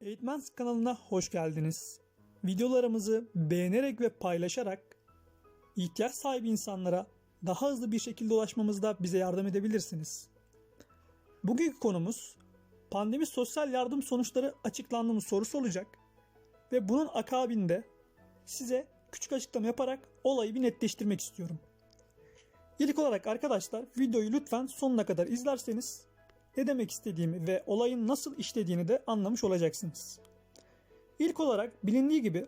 Eğitmens kanalına hoş geldiniz. Videolarımızı beğenerek ve paylaşarak ihtiyaç sahibi insanlara daha hızlı bir şekilde ulaşmamızda bize yardım edebilirsiniz. Bugünkü konumuz pandemi sosyal yardım sonuçları açıklandı mı sorusu olacak ve bunun akabinde size küçük açıklama yaparak olayı bir netleştirmek istiyorum. İlk olarak arkadaşlar videoyu lütfen sonuna kadar izlerseniz ne demek istediğimi ve olayın nasıl işlediğini de anlamış olacaksınız. İlk olarak bilindiği gibi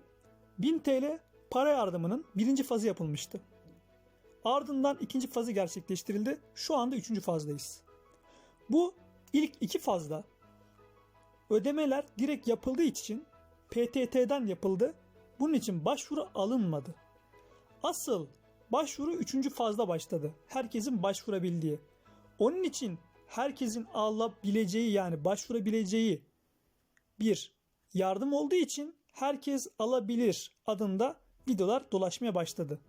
1000 TL para yardımının birinci fazı yapılmıştı. Ardından ikinci fazı gerçekleştirildi. Şu anda üçüncü fazdayız. Bu ilk iki fazda ödemeler direkt yapıldığı için PTT'den yapıldı. Bunun için başvuru alınmadı. Asıl başvuru üçüncü fazda başladı. Herkesin başvurabildiği. Onun için herkesin alabileceği yani başvurabileceği bir yardım olduğu için herkes alabilir adında videolar dolaşmaya başladı.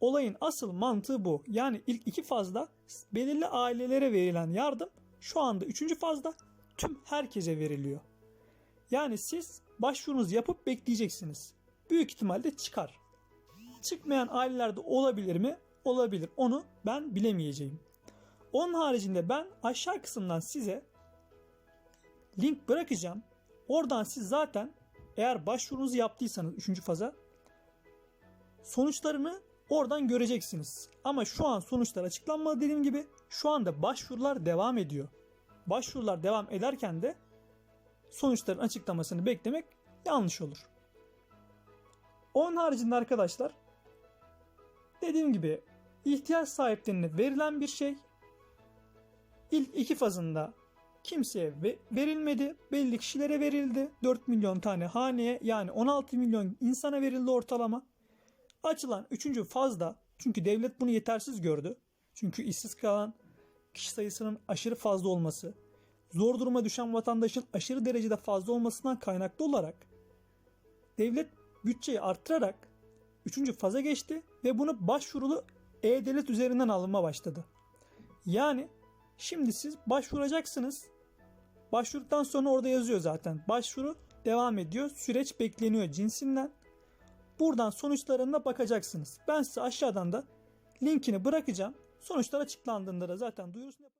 Olayın asıl mantığı bu. Yani ilk iki fazda belirli ailelere verilen yardım şu anda üçüncü fazda tüm herkese veriliyor. Yani siz başvurunuzu yapıp bekleyeceksiniz. Büyük ihtimalle çıkar. Çıkmayan ailelerde olabilir mi? Olabilir. Onu ben bilemeyeceğim. Onun haricinde ben aşağı kısımdan size link bırakacağım. Oradan siz zaten eğer başvurunuzu yaptıysanız 3. faza sonuçlarını oradan göreceksiniz. Ama şu an sonuçlar açıklanmadı dediğim gibi şu anda başvurular devam ediyor. Başvurular devam ederken de sonuçların açıklamasını beklemek yanlış olur. Onun haricinde arkadaşlar dediğim gibi ihtiyaç sahiplerine verilen bir şey İlk iki fazında kimseye verilmedi. Belli kişilere verildi. 4 milyon tane haneye yani 16 milyon insana verildi ortalama. Açılan 3. fazda çünkü devlet bunu yetersiz gördü. Çünkü işsiz kalan kişi sayısının aşırı fazla olması, zor duruma düşen vatandaşın aşırı derecede fazla olmasından kaynaklı olarak devlet bütçeyi arttırarak 3. faza geçti ve bunu başvurulu e-devlet üzerinden alınma başladı. Yani Şimdi siz başvuracaksınız. Başvurduktan sonra orada yazıyor zaten. Başvuru devam ediyor. Süreç bekleniyor cinsinden. Buradan sonuçlarına bakacaksınız. Ben size aşağıdan da linkini bırakacağım. Sonuçlar açıklandığında da zaten duyurusunu.